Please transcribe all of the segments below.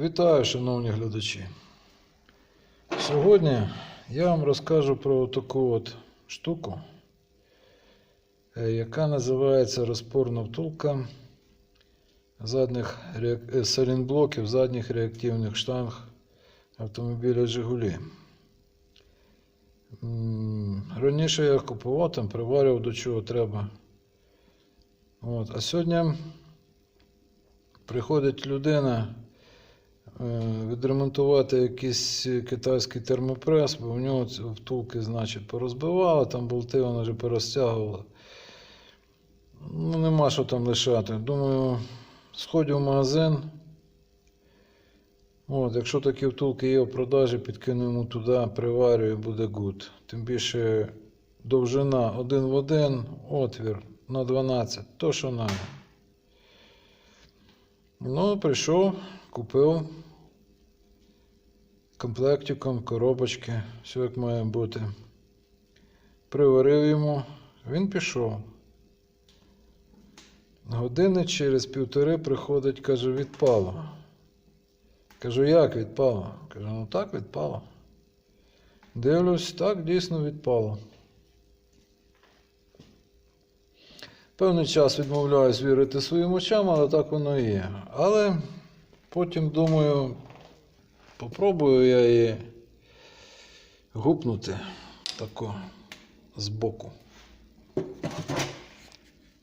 Вітаю, шановні глядачі. Сьогодні я вам розкажу про таку от штуку, е, яка називається розпорна втулка задніх е, салінблоків задніх реактивних штанг автомобіля Жигулі. Раніше я купував, там приварював до чого треба. От. А сьогодні приходить людина відремонтувати якийсь китайський термопрес, бо в нього втулки, значить, порозбивали, там болти вона вже порозтягувала. Ну, нема що там лишати. Думаю, сходю в магазин. От, якщо такі втулки є в продажі, підкину йому туди, приварюю, буде гуд. Тим більше довжина один в один, отвір на 12, то що надо. Ну, прийшов, купив комплектиком, коробочки, все як має бути. Приварив йому, він пішов. Години через півтори приходить, каже, відпало. Кажу, як відпало? Каже, ну так відпало. Дивлюсь, так дійсно відпало. Певний час відмовляюсь вірити своїм очам, але так воно і є. Але потім думаю, попробую я її гупнути тако збоку.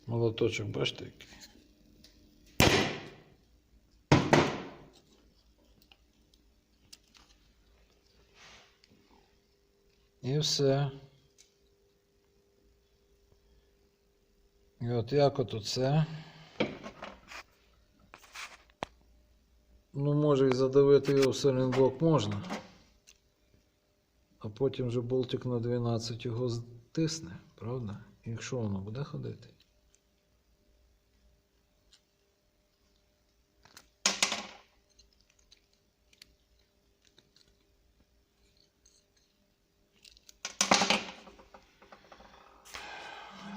Молоточок, бачите який? І все. І от як от оце. Ну, може і задавити його в сайлентблок можна. А потім вже болтик на 12 його стисне, правда? Якщо воно буде ходити.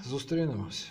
Зустрінемось.